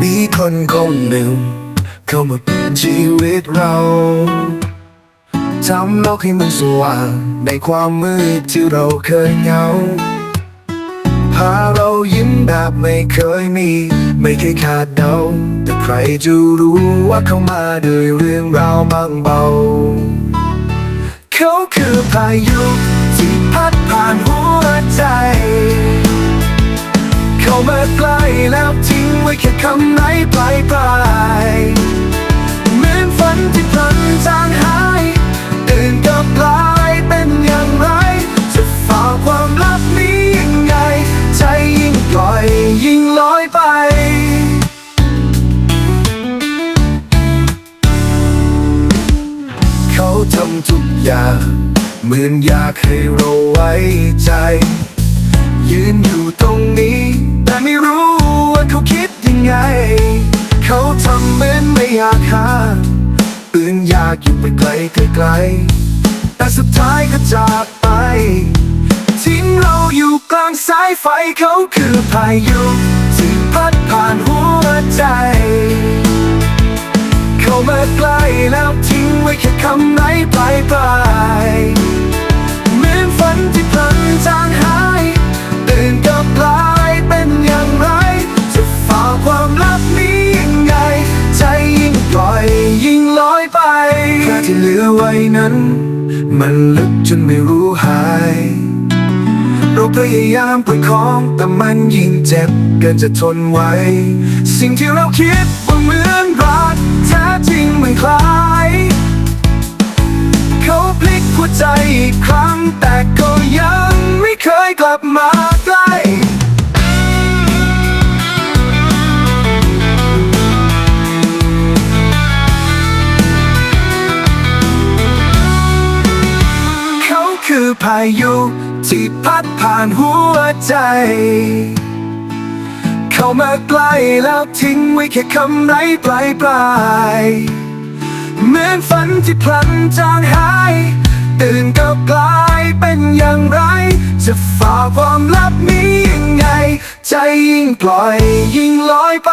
มีคนคนหนึ่ง เข้ามาเปลี่ยนชีวิตเราทำโลกให้มันสว่าง ในความมืดที่เราเคยเหงาพาเรายิ้มแบบไม่เคยมี ไม่เคยคาดเดา แต่ใครจะรู้ว่าเขามาด้วยเรื่องราวบางเบา เขาคือพายุที่พัดผ่านหัวใจ เขามาใกล้แล้วทิ้ง ไว้แค่คำไหนปลายปลายเหมือนฝันที่พลันจางหายตื่นก็กลายเป็นอย่างไร จะฝ่าความลับนี้ยังไง ใจยิ่งปล่อยยิ่งลอยไปเขาทำทุกอย่างเหมือนอยากให้เราไว้ใจ อนไม่อยากหาปืนอยากอยู่ไปไกลไกล แต่สุดท้ายก็จากไปทิ้งเราอยู่กลางสายไฟเขาคือพายุที่พัดผ่านหัวใจ เข้ามาใกล้แล้วทิ้งไว้แค่คำไหนปลายป นั้น มันลึกจนไม่รู้หาย เราพยายามประคองแต่มันยิ่งเจ็บเกินจะทนไหว สิ่งที่เราคิดว่าเหมือนรักแท้จริงไม่คล้าย เขาพลิกหัวใจอีกครั้งแต่ก็ยังไม่เคยกลับมาใกล้ คือพายุที่พัดผ่านหัวใจ เข้ามาใกล้แล้วทิ้งไว้แค่คำไหนปลายปลายเหมือนฝันที่พลันจางหาย ตื่นก็กลายเป็นอย่างไร จะฝ่าความลับนี้ยังไง ใจยิ่งปล่อยยิ่งลอยไป